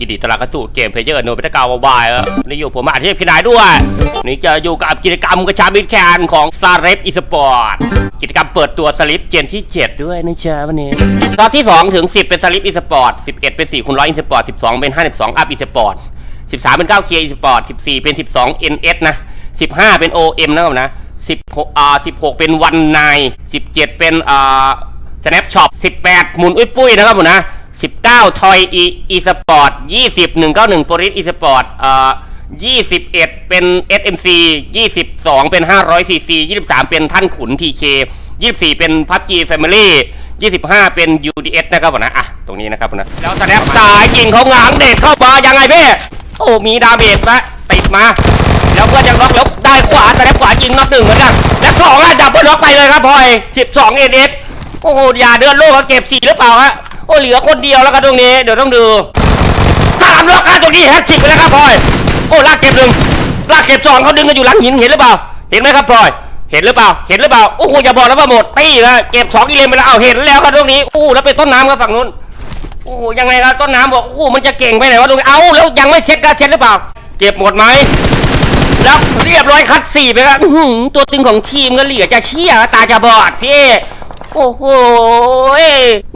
ยินดีต้อนรับเข้าสู่เกมเพลเยอร์โนบิตะกาวบายครับวันนี่อยู่ผมอาเทพพินายด้วยวันนี่จะอยู่กับกิจกรรมกระชาบิดแคนของซาเรฟอีสปอร์ตกิจกรรมเปิดตัวสลิปเจนที่ 7 ด้วยนะจ๊ะวันนี้ตอนที่ 2 ถึง 10 เป็นสลิปอีสปอร์ต11 เป็น4คูณร้อยอีสปอร์ต12 เป็น52อัพอีสปอร์ต13 เป็น9เคอีสปอร์ต14 เป็น 12 NS นะ 15 เป็น OM นะครับนะ16อ่า16 เป็นวันนาย17 เป็นอ่า Snapshot 18หมุนอุ้ยปุ้ยนะครับผมนะ 19 ทอยอีอีสปอร์ต20 191โปรลิสอีสปอร์ตเอ่อ21 เป็น SMC 22 เป็น 500 cc 23 เป็นท่านขุน TK 24 เป็น PUBG Family 25 เป็น UDS นะครับผมนะ อะ ตรงนี้นะครับผมนะ แล้วสแนปสายยิงเขาหงางเด็ดเข้ามายังไงพี่โอ้ มีดาเมจมะติดมา แล้วเพื่อนยังล็อกแล้วได้ขวาสแนปขวายิงน็อกหนึ่งเหมือนกัน แล้วสองอะดับเบิลล็อกไปเลยครับพลอย 12 NS โอ้โหอย่าเดินโลกเขาเก็บสี่หรือเปล่าฮะโอ้เหลือคนเดียวแล้วกันตรงนี้เดี๋ยวต้องดูสามล็อกกันตรงนี้แฮตทริกไปแล้วครับพลอยโอ้ลากเก็บหนึ่งลากเก็บสองเขาดึงกันอยู่หลังหินเห็นหรือเปล่า เห็นไหมครับพลอย เห็นหรือเปล่า เห็นหรือเปล่าโอ้โหอย่าบอกนะว่าหมดตี้นะเก็บสองอีเลนไปแล้วเอาเห็นแล้วครับตรงนี้โอ้แล้วเป็นต้นน้ำครับฝั่งนู้นโอ้โหยังไงครับต้นน้ำบอกโอ้โหมันจะเก่งไปไหนวะตรงนี้เอาแล้วยังไม่เช็คการเช็คหรือเปล่า เก็บหมดไหมแล้วเรียบร้อยคัดสี่ไปครับตัวตึงของทีมก็เหลือจะเชี่ยตาจะบอดพี่ โอ้โห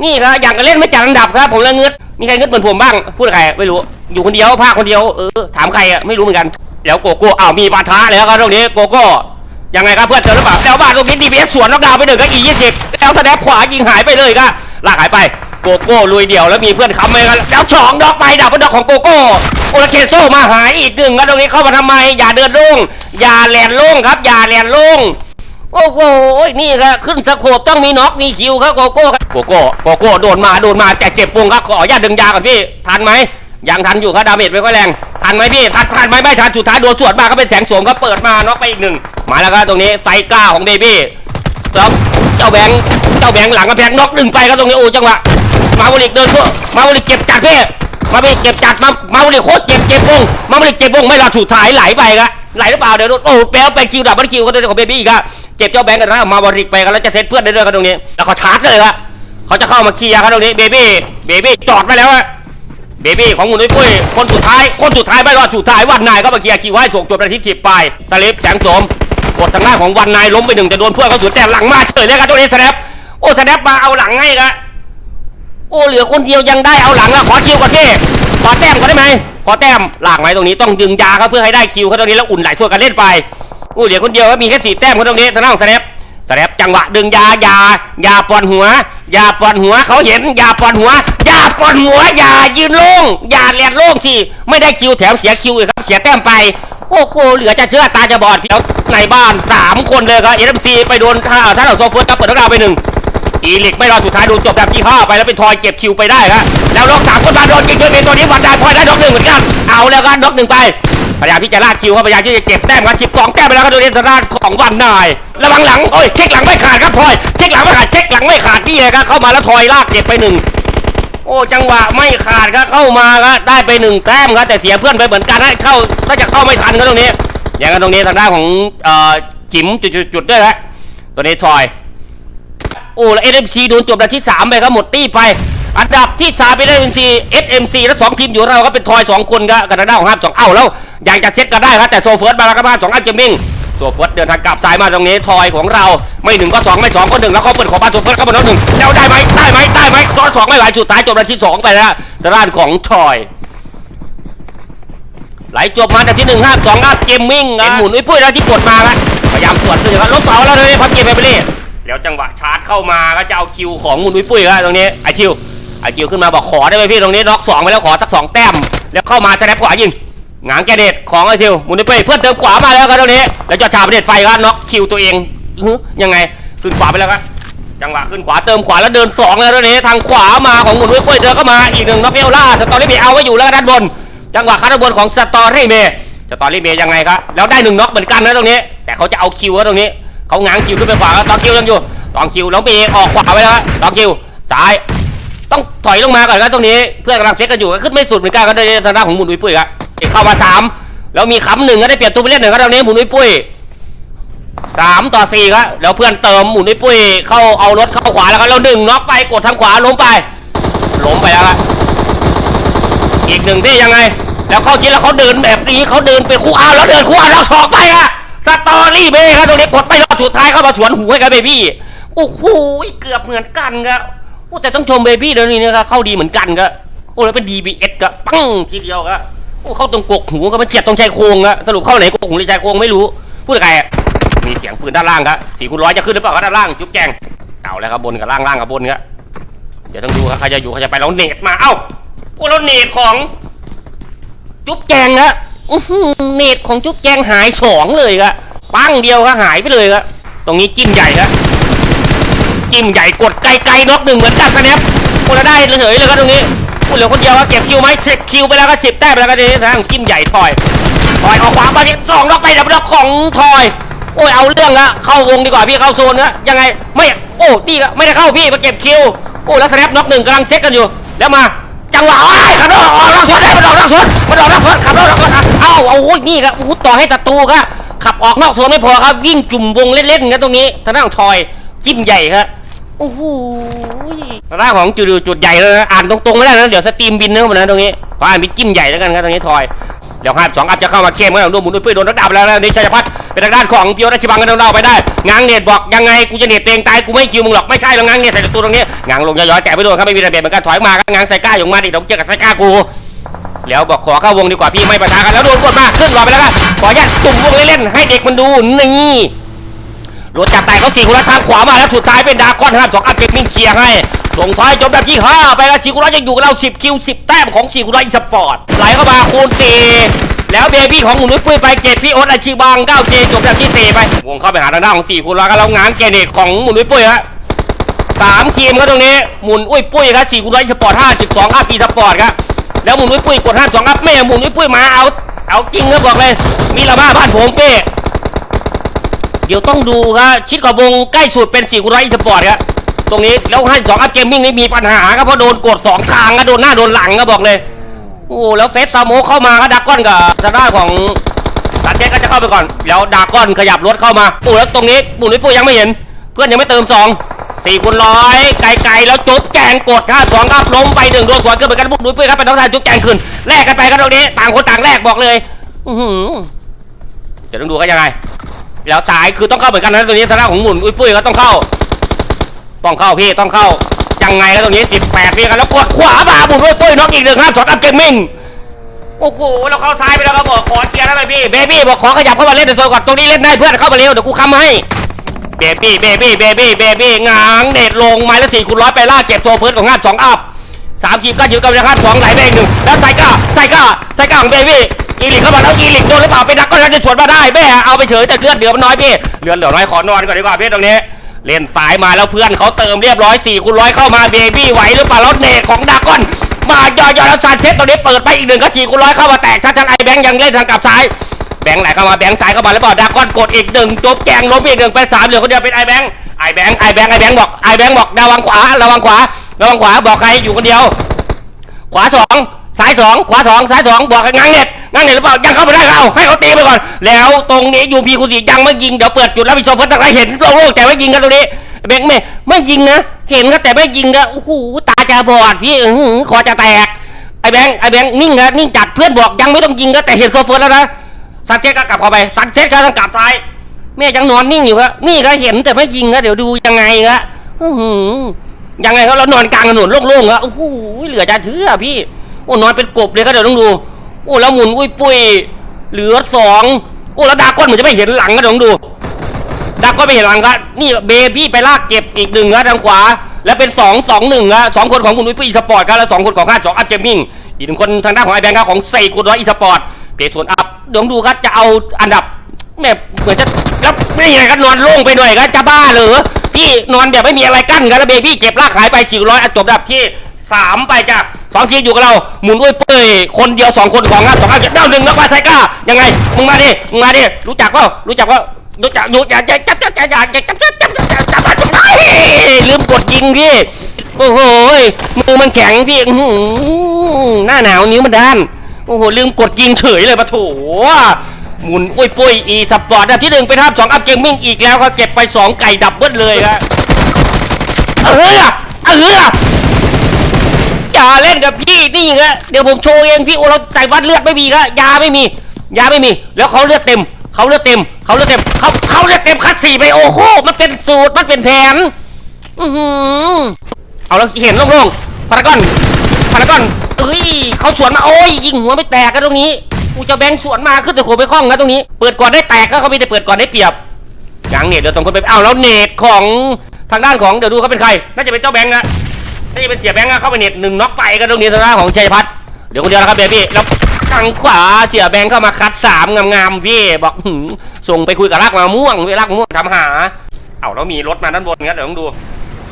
นี่ครับอยากจะเล่นไม่จัดอันดับครับ ผมเลยเงืดมีใครเงืดเหมือนผมบ้าง พูดใครไม่รู้ อยู่คนเดียวภาคคนเดียว เออ ถามใครอะ ไม่รู้เหมือนกัน แล้วโกโก้ อ้าว มีปาทะแล้วครับตรงนี้ โกโก้ ยังไงครับเพื่อนเจอหรือเปล่า แล้วบ้านตรงนี้ดีพีเอสสวนน็อกดาวไปหนึ่งก็อียี่สิบแล้วสแนปขวายิงหายไปเลยครับลากหายไป โกโก้ลุยเดี่ยวแล้วมีเพื่อนค้ำไปกัน แล้วสองดอกไปดับบิลดอกของโกโก้โอลาเคโซมาหายอีกหนึ่งครับตรงนี้เข้ามาทำไม อย่าเดินลงอย่าแหลนลงครับ อย่าแหลนลง โอ้โหนี่ครับขึ้นสโคปต้องมีน็อกมีคิวครับโกโก้ครับโกโก้โกโก้โดนมาโดนมาแต่เจ็บปวงครับขออนุญาตดึงยาก่อนพี่ทันไหมยังทันอยู่ครับดาเมจไม่ค่อยแรงทันไหมพี่ทันทันไหมไม่ทันสุดท้ายโดนสวนมาก็เป็นแสงสมครับเปิดมาน็อกไปอีกหนึ่งมาแล้วครับตรงนี้ไซก้าของเบบี้แล้วเจ้าแบงค์เจ้าแบงค์หลังกระแพงน็อกหนึ่งไปครับตรงนี้โอ้จังหวะมาบริกเดินทั่วมาบริกเก็บจัดพี่มาบริกเก็บจัดมามาบริกโคตรเจ็บเจ็บวงมาบริกเจ็บวงไม่รอดสุดท้ายไหลไปครับไหลหรือเปล่าเดี๋ยวโอ้แป๊วไปคิวดับบิลคิวก็ตัวของเบบี้อีกครับ เจ็บเจ้าแบงค์กันแล้วมาบริกไปกันแล้วจะเซตเพื่อนได้ด้วยครับตรงนี้ แล้วเขาชาร์จเลยครับเขาจะเข้ามาเคลียร์ครับตรงนี้เบบี้เบบี้จอดไปแล้วอะเบบี้ของคุณนุ้ยปุ้ยคนสุดท้ายคนสุดท้ายไม่รอดสุดท้ายวันนายก็มาเคลียร์คิวให้ส่งจบนาทีสิบไปสลิปแสงโสมกดทางหน้าของวันนายล้มไปหนึ่งจะโดนเพื่อนเขาสวนแต่หลังมาเฉยเลยครับตัวนี้สแนปโอ้สแนปมาเอาหลังให้ครับโอ้เหลือคนเดียวยังได้เอาหลังอะขอคิวก่อนพี่ขอแต้มก่อนได้ไหมขอแต้มหลากไหมตรงนี้ต้องดึงยาครับเพื่อให้ได้คิวเขาตรงนี้แล้วอุ่นไหลส่วนกันเล่นไป อ้เหลือคนเดียวก็มีแค่สี่แต้มคนตรงนี้ทางหน้าของสแนปสแนปจังหวะดึงยายายาปอนหัวยาปอนหัวเขาเห็นยาปอนหัวยาปอนหัวยายืนโล่งยาแลนโล่งสิไม่ได้คิวแถมเสียคิวอีกครับเสียแต้มไปโอ้โหเหลือจะเชื่อตาจะบอดพี่แล้วในบ้านสามคนเลยครับเอ็มซีไปโดนท่าท่าเราโซเฟิร์สครับเปิดทักดาวไปหนึ่ง อีลิกไม่รอดสุดท้ายโดนจบแบบที่ห้าไปแล้วเป็นทอยเก็บคิวไปได้ครับแล้วล็อกสามคนมาโดนยิงด้วยเป็นตัวนี้วันดาทอยได้ด็อกหนึ่งเหมือนกันเอาแล้วกันด็อกหนึ่งไปพยายามที่จะลากคิวครับพยายามที่จะเก็บแต้มครับสิบสองแต้มไปแล้วครับโดยทางด้านของวันนายระวังหลังโอ้ยเช็คหลังไม่ขาดครับพลอยเช็คหลังไม่ขาดเช็คหลังไม่ขาดนี่เลยครับเข้ามาแล้วทอยลากเก็บไปหนึ่งโอ้จังหวะไม่ขาดครับเข้ามาครับได้ไปหนึ่งแต้มครับแต่เสียเพื่อนไปเหมือนกันให้เข้าถ้าจะเข้าไม่ทันก็ตรงนี้อย่างกันตรงนี้ทางด้านของจิ๋มจุดๆๆด้วยฮะตัวนี้ทอย โอ้แล้ว SMC โดนจบนาทีสามไปครับหมดตี้ไป อันดับที่สามเป็น SMC SMC แล้วสองทีมอยู่เราก็เป็นทอยสองคนครับกันทางด้านของห้ามสองเอ้าแล้วอยากจะเช็คกันได้ครับแต่โซเฟิร์สมาแล้วครับห้ามสองอันเจมิงโซเฟิร์สเดินทางกลับสายมาตรงนี้ทอยของเราไม่หนึ่งก็สองไม่สองก็หนึ่งแล้วเขาเปิดของบ้านโซเฟิร์สเข้ามาแล้วหนึ่งแล้วได้ไหมได้ไหมได้ไหมซ้อนสองไม่ไหวสุดท้ายจบนาทีสองไปแล้วทางด้านของทอยไหลจบมาแต่ที่หนึ่งห้าสองห้าเกมมิ่งเป็นหมุนอุ้ยปุ้ยแล้วที่กดมาละพยายามสวนขึ้นครับลบเสาแล้วเลยพับเกมไปไปเลย แล้วจังหวะชาร์จเข้ามาก็จะเอาคิวของมุนอุ้ยปุ้ยครับตรงนี้ไอคิวไอคิวขึ้นมาบอกขอได้ไหมพี่ตรงนี้น็อกสองไปแล้วขอสักสองแต้มแล้วเข้ามาแสดงขวายิงหงางแกเด็ดของไอคิวมุนอุ้ยปุ้ยเพื่อนเติมขวามาแล้วครับตรงนี้ แล้วจะชาประเด็ดไฟครับน็อกคิวตัวเองยังไงขึ้นขวาไปแล้วครับจังหวะขึ้นขวาเติมขวาแล้วเดินสองแล้วตอนนี้ทางขวามาของมุนด้วยกล้ยเดินเข้ามาอีกหนึ่งนอฟเฟลล่าสตอรี่เมย์เอาไว้อยู่แล้วก็ด้านบน จังหวะข้าด้านบนของสตอรี่เมย์สตอรี่เมย์ยังไงครับแล้วได้หนึ่งน็อกเหมือนกันนะตรงนี้ แต่เขาจะเอาคิวตรงนี้ เขาง้างคิวขึ้นไปขวาตองคิวยังอยู่ตองคิวแล้วเมย์ออกขวาไปแล้วตองคิวซ้าย ต้องถอยลงมาก่อนครับตรงนี้เพื่อนกำลังเซ็ตกันอยู่ก็ขึ้นไม่สุดเหมือนกันก็ได้ทางด้านของหมุนดุยปุ้ยครับเข้ามาสามแล้วมีค้ำหนึ่งก็ได้เปลี่ยนตัวไปเล่นหนึ่งครับตรงนี้หมุนดุยปุ้ยสามต่อสี่ครับแล้วเพื่อนเติมหมุนไอ้ปุ้ยเข้าเอารถเข้าขวาแล้วครับแล้วหนึ่งน็อกไปกดทางขวาล้มไปล้มไปแล้วครับอีกหนึ่งที่ยังไง แล้วเขาคิดแล้วเขาเดินแบบนี้เขาเดินไปคู่เอาวแล้วเดินคู่เอาวแล้วสอกไปอะ สตอรี่เบ้ครับตรงนี้กดไปรอบสุดท้ายเข้ามาสวนหูให้กับเบบี้โอ้โหเกือบเหมือนกันครับโอ้แต่ต้องชมเบบี้เดี๋ยวนี้นะครับเข้าดีเหมือนกันครับโอ้แล้วเป็น DBS ก็ปังทีเดียวครับโอ้เข้าตรงกกหูก็มันเฉียดตรงชายโครงอะสรุปเข้าไหนกกหูหรือชายโครงไม่รู้พูดกับใครมีเสียงปืนด้านล่างครับสี่คูณร้อยจะขึ้นหรือเปล่าครับด้านล่างจุ๊บแจงเอาแล้วครับบนกับล่างล่างกับบนครับเดี๋ยวต้องดูครับใครจะอยู่ใครจะไปแล้วเนตมาเอ้าโอ้แล้วเนตของจุ๊บแจงฮะ อือหือเน็ตของจุ๊บแจงหายสองเลยครับปังเดียวก็หายไปเลยครับตรงนี้จิ้มใหญ่ครับจิ้มใหญ่กดไกลๆน็อกหนึ่งเหมือนกันคะแนนคนละได้เลยเฉยเลยครับตรงนี้พูดเหลือคนเดียวครับเก็บคิวไหมเช็คคิวไปแล้วก็สิบแต้มไปแล้วก็ทีนี้ทางจิ้มใหญ่ถอยถอยออกขวามาที่สองน็อกไปดับน็อกของถอยโอ้ยเอาเรื่องละเข้าวงดีกว่าพี่เข้าโซนนะยังไงไม่โอ้ดีละไม่ได้เข้าพี่มาเก็บคิวโอ้แล้วสแนปน็อกหนึ่งกำลังเช็คกันอยู่ แล้วมา จังหวะอ้ยขับรถออกนอกสวนได้มันออกนอกสวนมันออกนอกสวนขับรถออกนอกสวนเอ้าเอาโอ้ยนี่ครับโอ้โหต่อให้ศัตรูครับขับออกนอกสวนไม่พอครับวิ่งจุ่มวงเล่นๆกันตรงนี้ทางด้านของทอยจิ้มใหญ่ครับโอ้โหทางด้านของจุดจุดใหญ่เลยนะอ่านตรงๆไม่ได้นะเดี๋ยวสตรีมบินนะมันนะตรงนี้ขออ่านเป็นจิ้มใหญ่แล้วกันครับตรงนี้ทอยเดี๋ยวห้าสองอัพจะเข้ามาเข้มกันโดนหมุนด้วยปืนโดนระดับแล้วนะนี่ชัยพัฒน์ เป็นทางด้านของพิโยรัชบังกันเราไปได้ง้างเน็ตบอกยังไงกูจะเน็ตเตงตายกูไม่คิวมึงหรอกไม่ใช่แล้วง้างเน็ตใส่ตัวตรงนี้ง้างลงย้อยๆแกะไปโดนครับไม่มีระเบียบเหมือนกันถอยมากง้างใส่ก้าอยู่มาดิเดี๋ยวเจอกับใส่ก้ากูแล้วบอกขอเข้าวงดีกว่าพี่ไม่ประทะกันแล้วโดนกดมาขึ้นรอไปแล้วกันขอญาตจุ่มวงเล่นๆให้เด็กมันดูนี่รถจับไต่เขาสี่คนละทางขวามาแล้วสุดท้ายเป็นดาก้อนครับสองอัพเก็บมิ่งเคลียร์ให้ส่งท้ายจบแบบที่ห้าไปแล้วชิคุระยังอยู่กับเรา10คิว10แต้มของชิคุระอีสปอร์ตไหลเข้ามาคูณสี่ แล้วเบบี้ของหมุนุ้ยปุ้ยไปเจ็ดพี่โอ๊ตอาชิบัง9เจจบแบบที่สี่ไป วงเข้าไปหาทางด้านของสี่คูระกันแล้วงางเกเนตของหมุนุ้ยปุ้ยฮะสามทีมครับตรงนี้หมุนอุ้ยปุ้ยครับสี่คูณร้อยสปอร์ตห้าสิบสองอัพปีสปอร์ตครับแล้วหมุนอุ้ยปุ้ยกดห้าสองอัพแม่หมุนอุ้ยปุ้ยมาเอาเอาจริงครับบอกเลย มีละบ้าบ้านผมเป้เดี๋ยวต้องดูครับชิดขอบวงใกล้สุดเป็นสี่คูณร้อยสปอร์ตครับตรงนี้แล้วห้าสองอัพเกมมิ่งนี่มีปัญหาครับเพราะโดนกดสองทางครับโดนหน้าโดนหลังครับบอกเลย โอ้แล้วเซตซาโมเข้ามาก็ดักก้อนกับทางด้านของตัดเจก็จะเข้าไปก่อนแล้วดาก้อนขยับรถเข้ามาปู่แล้วตรงนี้ปู่นุ้ยปุ้ยยังไม่เห็น เพื่อนยังไม่เติมสองสี่คูณร้อยไกลๆแล้วจุ๊บแจงกดห้าสองครับล้มไปหนึ่งโดนสวนขึ้นเหมือนกันปุ๊บนุ้ยปุ้ยครับเป็นน้องชายจุ๊บแจงขึ้นแลกกันไปกันตรงนี้ต่างคนต่างแลกบอกเลยอือหือเดี๋ยวต้องดูกันยังไง แล้วสายคือต้องเข้าเหมือนกันนะตรงนี้ทางด้านของหมุนอุ้ยปุ้ยก็ต้องเข้า ต้องเข้าพี่ต้องเข้า ยังไงแล้วตรงนี้ 18พี่กันแล้วกดขวามาหมุนอุ้ยปุ้ยน็อกอีกหนึ่งครับสองอัพเกมมิ่งโอ้โหเราเข้าซ้ายไปแล้วก็บอกขอเกียร์ได้ไหมพี่เบบี้บอกขอขยับเข้ามาเล่นในโซนก่อนตรงนี้เล่นได้เพื่อนเข้ามาเร็วเดี๋ยวกูค้ำให้เบบี้เบบี้เบบี้เบบี้ง้างเด็ดลงไม้ละสี่คูณร้อยไปล่าเก็บโซเพิร์ดของงานสองอัพสามทีมก็ยืนกันนะครับสองไหลไปหนึ่งแล้วไซก้าไซก้าไซก้าของเบบี้อีลิกเข้ามาแล้วอีลิกโดนหรือเปล่าเป็นนักก็จะชวนมาได้แม่เอาไปเฉยแต่เลือดเหลือมันน้อยพี่เลือดเหลือน้อยขอนอนก่อนดีกว่าพี่ตรงนี้ เล่นสายมาแล้วเพื่อนเขาเติมเรียบร้อย4คูณร้อยเข้ามาเบบี้ไหวหรือเปล่าแล้วเนตของดากอน มาย่อยๆแล้วชาเทสตัวนี้เปิดไปอีกหนึ่งก็4คูณร้อยเข้ามาแตกชัดชันไอแบงค์ยังเล่นทางกลับซ้ายแบงค์ไหลเข้ามาแบงค์ซ้ายเข้ามาแล้วเปล่าดากอนกดอีกหนึ่งจบแจงล้มอีกหนึ่งไปสามเหลือคนเดียวเป็นไอแบงค์ไอแบงค์ไอแบงค์ไอแบงค์บอกไอแบงค์บอกระวังขวาระวังขวาระวังขวาบอกใครอยู่คนเดียว ขวาสองซ้ายสองขวาสองซ้ายสองบอกให้ง้างเน็ต ง้างเน็ตหรือเปล่ายังเข้าไปได้ก็เอาให้เขาตีไปก่อน แล้วตรงนี้ยูพีคุณสียังไม่ยิงเดี๋ยวเปิดจุดแล้วมีโซฟัสตะไครเห็นโล่งๆแต่ไม่ยิงกันตรงนี้แบงค์ไม่ไม่ยิงนะเห็นก็แต่ไม่ยิงนะโอ้โหตาจะบอดพี่อื้ออคอจะแตกไอ้แบงค์ไอ้แบงค์นิ่งนะนิ่งจัดเพื่อนบอกยังไม่ต้องยิงก็แต่เห็นโซฟัสแล้วนะซันเช็คก็กลับเข้าไปซันเช็คก็ต้องกลับซ้ายแม่ยังนอนนิ่งอยู่ครับนี่ก็เห็นแต่ไม่ยิงนะเดี๋ยวดูยังไงครับยังไงเขาเรานอนกลางถนนโล่งๆอะโอ้โหเหลือจะเชื่อพี่โอ้นอนเป็นกบเลยก็เดี๋ยวต้องดู โอ้แล้วหมุนอุ้ยปุ้ยเหลือสองโอ้แล้วดาก้อนเหมือนจะไม่เห็นหลังก็เดี๋ยวต้องดูดาก้อนไม่เห็นหลังครับนี่เบบี้ไปลากเก็บอีกหนึ่งครับทางขวา แล้วเป็นสองสองหนึ่งครับสองคนของคุณอุ้ยปุ้ยอีสปอร์ตครับแล้วสองคนของข้าสองอัพเกมมิ่งอีกหนึ่งคนทางด้านของไอแบงค์ครับของเซกุลร้อยอีสปอร์ตเพจส่วนอัพเดี๋ยวต้องดูครับจะเอาอันดับแม่เหมือนจะแล้วไม่ไงก็นอนโล่งไปหน่อยก็จะบ้าเหรอพี่นอนแบบไม่มีอะไรกั้นกันแล้วเบบี้เก็บลากหายไปสี่ร้อยจบดับที่ สามไปจ้ะสองทีมอยู่กับเราหมุนด้วยเป้ยคนเดียวสองคนของงานสองงานเด้าหนึ่งแล้วมาไซก้ายังไงมึงมาดิมึงมาดิรู้จักเปล่ารู้จักว่ารู้จักรู้จักจับจับจับจับจับจับจับจับจับจับจับจับลืมกดยิงพี่โอ้โหมือมันแข็งพี่อื้อหือหน้าหนาวนิ้วมันด้านโอ้โหลืมกดยิงเฉยเลยปะโถหมุนปุ้ยปุ้ยอีสปอร์ตอันดับที่หนึ่งเป็นภาพสองอัพเกมมิ่งอีกแล้วครับเก็บไปสองไก่ดับเบิ้ลเลยครับเออเออ เล่นกับพี่นี่ไงเดี๋ยวผมโชว์เองพี่โอ้เราใส่วัดเลือดไม่มีครับยาไม่มี ยาไม่มี แล้วเขาเลือดเต็มเขาเลือดเต็มเขาเลือดเต็มเขาเขาเลือดเต็มคัดสี่ไปโอ้โหมันเป็นสูตรมันเป็นแผนอือหือเอาแล้วเห็นโล่งๆพารากอนพารากอนเอ้ยเขาสวนมาโอ้ยยิงหัวไม่แตกกันตรงนี้กูจะแบงสวนมาขึ้นแต่โขไปคล้องนะตรงนี้ เปิดก่อนได้แตกก็เขาไม่ได้เปิดก่อนได้เปรียบย่างเน็ตเดี๋ยวสองคนไปเอาแล้วเน็ตของทางด้านของเดี๋ยวดูเขาเป็นใครน่าจะเป็นเจ้าแบงค์นะ นี่เป็นเสียแบงค์เข้าไปเน็ตหนึ่งน็อกไปกันตรงนี้ทางด้านของชัยพัฒน์เดี๋ยวคนเดียวนะครับเบบี้แล้วทางขวาเสียแบงค์เข้ามาคัดสามงามๆพี่บอกส่งไปคุยกับรากมะม่วงเวลากม่วงทำหา เอาแล้วมีรถมาด้านบนงั้นเดี๋ยวต้องดู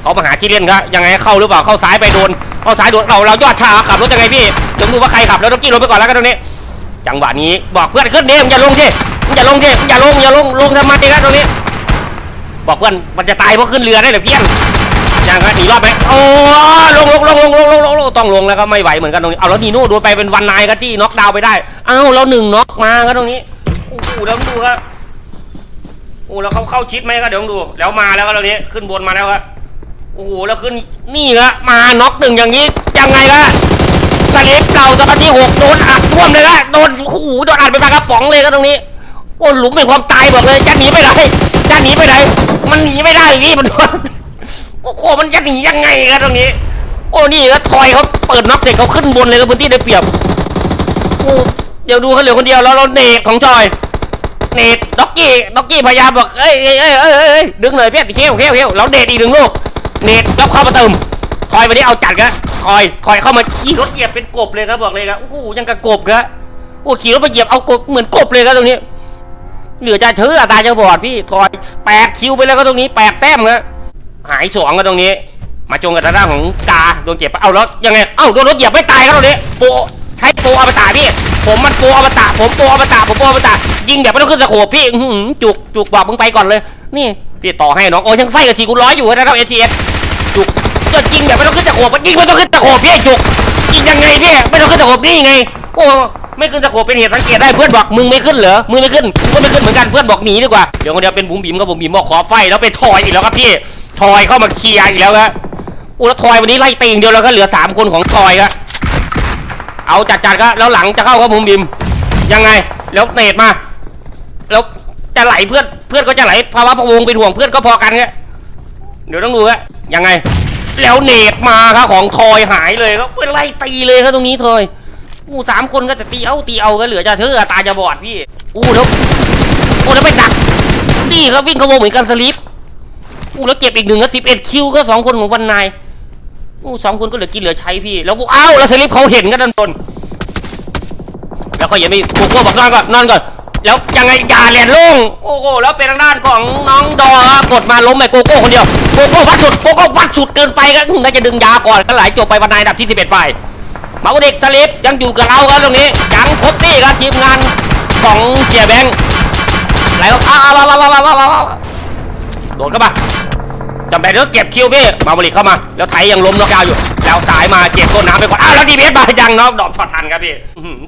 เขามาหาที่เล่นครับยังไงเข้าหรือเปล่าเข้าซ้ายไปโดนเข้าซ้ายโดนเราเรายอดชาขับรถยังไงพี่เดี๋ยวดูว่าใครขับแล้วต้องกี้รถไปก่อนแล้วกันตรงนี้ จังหวะนี้บอกเพื่อนขึ้นดิมึงอย่าลงดิมึงอย่าลงดิมึงอย่าลงอย่าลงลงทำไมดีครับตรงนี้ บอกเพื่อนมันจะตายเพราะขึ้นเรือได้หรือเพี้ยน ยังไงหนีรอดไหมโอ้ลงลงลงลงลงลงลงลงต้องลงแล้วก็ไม่ไหวเหมือนกันตรงนี้เอาแล้วนีโน่โดนไปเป็นวันนายก็ที่น็อกดาวน์ไปได้เอ้าแล้วหนึ่งน็อกมาครับตรงนี้โอ้โหแล้วดูครับโอ้แล้วเขาเข้าชิดไหมก็เดี๋ยวดู แล้วมาแล้วก็ตรงนี้ขึ้นบนมาแล้วครับโอ้โหแล้วขึ้นนี่ละมาน็อกหนึ่งอย่างนี้ยังไงล่ะสลิปเก่าตอนที่หกโดนอัดท่วมเลยละโดนโอ้โหโดนอัดไปปากกระป๋องเลยก็ตรงนี้โอ้หลุมเป็นความตายบอกเลยจะหนีไปไหนจะหนีไปไหนมันหนีไม่ได้พี่มันโดน โอ้โหมันจะหนียังไงกันตรงนี้ โอ้นี่แล้วทอยเขาเปิดน็อกเสร็จเขาขึ้นบนเลยแล้วพื้นที่ได้เปรียบโอ้เดี๋ยวดูเขาเหลือคนเดียวแล้วเราเนกของจอย เนตด็อกกี้ด็อกกี้พยายามบอกเอ้ยเอ้ยเอ้ยเอ้ยเอ้ยดึงหน่อยเพี้ยนเขี้ยวเขี้ยวเขี้ยวแล้วเนตอีกหนึ่งลูกเนตแล้วเข้ามาเติมคอยวันนี้เอาจัดครับคอยคอยเข้ามาขี่รถเหยียบเป็นกบเลยครับบอกเลยครับโอ้โหยังกับกบครับโอ้ขี่รถมาเหยียบเอากบเหมือนกบเลยครับตรงนี้เหลือจะเชื่อตาจะบอดพี่ถอยแปดคิวไปแล้วก็ตรงนี้แปดแต้มครับ หายสองก็ตรงนี้ มาจงกับทางด้านของกาโดนเจ็บไปเอาแล้วยังไงเอ้าโดนรถเหยียบไม่ตายครับตรงนี้โปใช้โปอมตะพี่ผมมันโปอมตะผมโปอมตะผมโปอมตะยิงแบบไม่ต้องขึ้นสะโขบพี่จุกจุกบอกมึงไปก่อนเลย นี่พี่ต่อให้น้องโอ้ยังไฟกับชีกุร้อยอยู่นะครับเอทีเอสจุกก็ยิงแบบไม่ต้องขึ้นสะโขบยิงไม่ต้องขึ้นสะโขบพี่จุกยิงยังไงพี่ไม่ต้องขึ้นสะโขบนี่ไงโอ้ไม่ขึ้นสะโขบเป็นเหตุสังเกตได้เพื่อนบอกมึงไม่ขึ้นเหรอมึงไม่ขึ้นกูก็ไม่ขึ้นเหมือนกันเพื่อนบอกหนีดีกว่าเดี๋ยวคนเดียวเป็นบุ๋มบิ๋มกับบุ๋มบิ๋มบอกขอไฟแล้วไปทอยอีกแล้วครับพี่ ทอยเข้ามาเคลียร์อีกแล้วครับอุแล้วทอยวันนี้ไล่ตีอย่างเดียวแล้วก็เหลือสามคนของทอยครับเอาจัดจัดก็แล้วหลังจะเข้าก็มุมบิมยังไง แล้วเนตมา แล้วจะไหลเพื่อนเพื่อนก็จะไหลภาวะพะวงเป็นห่วงเพื่อนก็พอกันครับเดี๋ยวต้องดูครับยังไง แล้วเนตมาครับของทอยหายเลยก็เพื่อนไล่ตีเลยครับตรงนี้ทอยอู้สามคนก็จะตีเอาตีเอาก็เหลือจะเชื่อตาจะบอดพี่อู้แล้วอู้แล้วไปดักนี่ครับวิ่งเข้าวงเหมือนกันสลิป อู้แล้วเก็บอีกหนึ่งก็สิบเอ็ดคิวก็สองคนของวันนายอู้สองคนก็เหลือกินเหลือใช้พี่ แล้วกูอ้าวแล้วสลิปเขาเห็นกันด้านบน แล้วก็อย่าไปกูก็บอกนอนก่อนนอนก่อน แล้วยังไงอย่าแหลนลงโอ้โหแล้วเป็นทางด้านของน้องดอครับกดมาล้มไปโกโก้คนเดียวโกโก้วัดสุดโกโก้วัดสุดเกินไปก็น่าจะดึงยาก่อนก็ไหลจบไปวันนายดับที่11ไปมาเด็กสลิปยังอยู่กับเราครับตรงนี้ยังครบนี่ครับทีมงานของเจียแบงค์ไหลออกอ้าวอ้าวอ้าวอ้าวอ้าวอ้าวอ้าว โดดเข้ามาจำเป็นต้องเก็บคิวพี่มาบริเข้ามา แล้วไทยยังล้มน็อกดาวอยู่ แล้วสายมาเก็บต้นน้ำไปก่อนอ้าวแล้วดีเบสมายังน็อกดอกช็อตทันครับพี่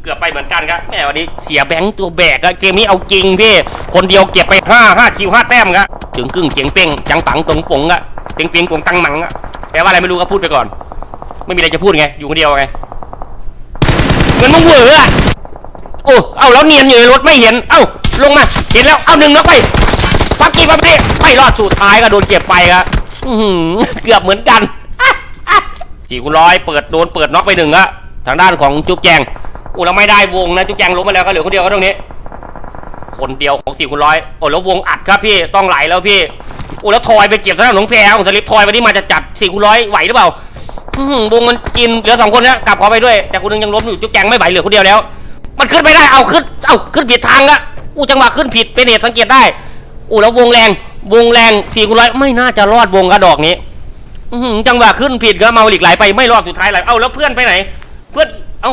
เกือบไปเหมือนกันครับแม่วันนี้เสียแบงค์ตัวแบกอะเกมนี้เอาจริงพี่คนเดียวเก็บไปห้าห้าคิวห้าแต้มครับจึงกึ่งเจียงเป้งจังปังตรงปงอะเปียงเปียงกงตังหมังอะแปลว่าอะไรไม่รู้ก็พูดไปก่อน ไม่มีอะไรจะพูดไงอยู่คนเดียวไงเงินมึงเหวออะโอ้เอาแล้วเนียนอยู่ในรถไม่เห็นเอ้าลงมาเห็นแล้วเอาหนึ่งน็อกไป กกี้มาพี่ไม่รอดสุดท้ายก็โดนเก็บไปครับเกือบเหมือนกันสี่คูณร้อยเปิดโดนเปิดน็อกไปหนึ่งอะทางด้านของจุ๊บแจงอู้แล้วไม่ได้วงนะจุ๊บแจงล้มไปแล้วก็เหลือคนเดียวก็ตรงนี้ คนเดียวของสี่คูณร้อยโอ้แล้ววงอัดครับพี่ต้องไหลแล้วพี่อู้แล้วทอยไปเก็บทางด้านของแพรของสลิปทอยวันนี้มาจะจัดสี่คูณร้อยไหวหรือเปล่าวงมันกินเหลือสองคนนะกลับขอไปด้วย แต่คนหนึงยังล้มอยู่จุ๊บแจงไม่ไหวเหลือคนเดียวแล้ว มันขึ้นไม่ได้เอาขึ้นเอาขึ้นผิดทางละอู้จังหวะขึ้นผิดเป็นเหตุสังเกตได้ อู้แล้ววงแรง วงแรงสี่คูณร้อยไม่น่าจะรอดวงกระดอกนี้อืจังหวะขึ้นผิดก็เมาหลีกไหลไปไม่รอดสุดท้ายไหลเอ้าแล้วเพื่อนไปไหน เพื่อนเอ้า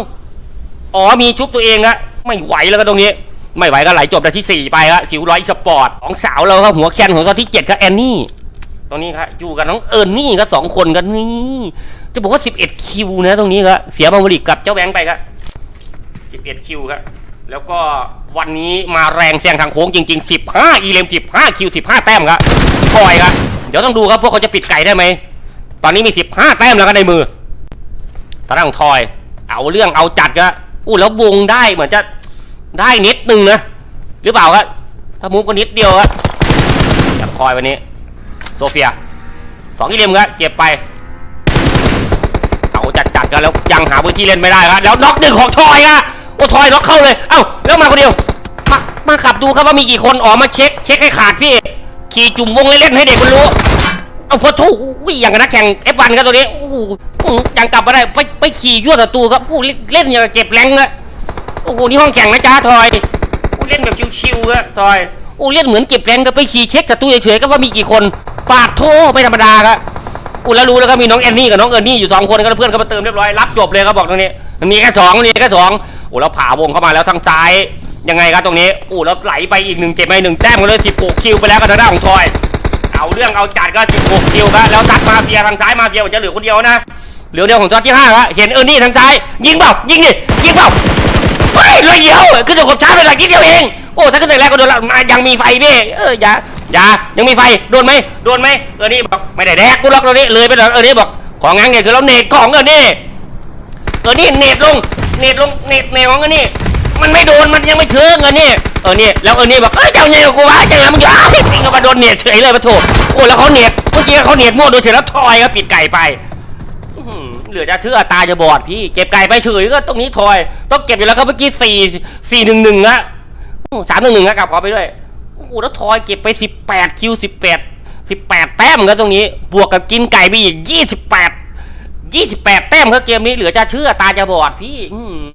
อ๋อมีชุบตัวเองละไม่ไหวแล้วก็ตรงนี้ ไม่ไหวก็ไหลจบแต่ที่สี่ไปละสิวร้อยสปอร์ตของสาวเราครับหัวแคนของเขาที่เจ็ดครับแอนนี่ตรงนี้ครับอยู่กับน้องเอิญนี่ครับสองคนกันนี่จะบอกว่าสิบเอ็ดคิวนะตรงนี้ครับเสียเมาหลีกกับเจ้าแบงค์ไปครับสิบเอ็ดคิวครับ แล้วก็วันนี้มาแรงแซงทางโค้งจริงๆสิบห้าอีเลมสิบห้าคิวสิบห้าแต้มครับคอยครับ เดี๋ยวต้องดูครับพวกเขาจะปิดไก่ได้ไหม ตอนนี้มีสิบห้าแต้มแล้วกันในมือตาดังทอย เอาเรื่องเอาจัดก็อู้แล้ววงได้เหมือนจะได้นิดนึงนะ หรือเปล่าครับถ้ามูฟก็นิดเดียวครับจับคอยวันนี้ โซเฟียสองกิเลมครับเจ็บไปเอาจัดจัดกันแล้วยังหาพื้นที่เล่นไม่ได้ครับแล้วน็อกหนึ่งของทอยครับ โอ้ทอยน็อกเข้าเลย เอ้าแล้วมาคนเดียว มามาขับดูครับว่ามีกี่คนออกมาเช็ค เช็คให้ขาดพี่ ขี่จุ่มวงเล่นๆให้เด็กมันรู้ เอาพอถูกอยอย่างกับนักแข่ง F1 ครับตัวนี้ โอ้โหอื้อยังกลับมาได้ ไปไปขี่ยั่วศัตรูครับโอ้เล่นเล่นอย่างกับเก็บแรงเลยโอ้โหนี่ห้องแข่งนะจ้าทอยโอ้เล่นแบบชิวๆครับทอยโอ้เล่นเหมือนเก็บแรงก็ไปขี่เช็คศัตรูเฉยๆก็ว่ามีกี่คน ปาดโทไม่ธรรมดาครับอู้แล้วรู้แล้วก็มีน้องแอนนี่กับน้องเอิร์นี่อยู่สองคนก็เพื่อนเขามาเติมเรียบร้อยรับจบเลยครับบอกตรงนี้ มีแค่สองนมีแค่สอง โอ้แล้วผ่าวงเข้ามาแล้วทางซ้าย ยังไงครับตรงนี้โอ้แล้วไหลไปอีกหนึ่งเจ็บไปหนึ่งแต้มกันเลยสิบหกคิวไปแล้วกับทางด้านของทอย เอาเรื่องเอาจัดก็ 16 คิวครับแล้วซัดมาเฟียทางซ้ายมาเฟียมันจะเหลือคนเดียวนะเหลือเดียวของจอร์ที่5ครับเห็นเออร์นี่ทางซ้าย ยิงเปล่ายิงดิยิงเปล่าเฮ้ยเลยเดียวขึ้นจากกดช้าไปหน่อยนิดเดียวเองโอ้ถ้าขึ้นแต่แรกก็โดนละมายังมีไฟพี่เอออย่าอย่ายังมีไฟโดนไหมโดนไหมเออร์นี่บอกไม่ได้แดกกูล็อกตรงนี้เลยไปหน่อยเออร์นี่บอกของงั้นเนี่ยคือเราเนตของเออร์นี่ เออนี่เนตลงเนตลงเนตเนตของเออร์นี่มันไม่โดนมันยังไม่เชิงเออนี่เออนี่แล้วเออนี่บอกเอ้ยเจ้าเนี่ยกูว่าเจ้าเนี่ยมึงอยู่อ้าวจริงก็มาโดนเนียดเฉยเลยมาโถโอ้แล้วเขาเนียดเมื่อกี้เขาเนียดมั่วโดนเฉยแล้วทอยก็ปิดไก่ไปเหลือจะเชื่อตาจะบอดพี่เก็บไก่ไปเฉยก็ตรงนี้ทอย ต้องเก็บอยู่แล้วก็เมื่อกี้สี่สี่หนึ่งหนึ่งอะสามหนึ่งหนึ่งอะกลับขอไปด้วยโอ้โหแล้วทอยเก็บไปสิบแปดคิวสิบแปดสิบแปดแต้มครับตรงนี้ บวกกับกินไก่ไปอีกยี่สิบแปด ยี่สิบแปดแต้มครับเกมนี้เหลือจะเชื่อตาจะบอดพี่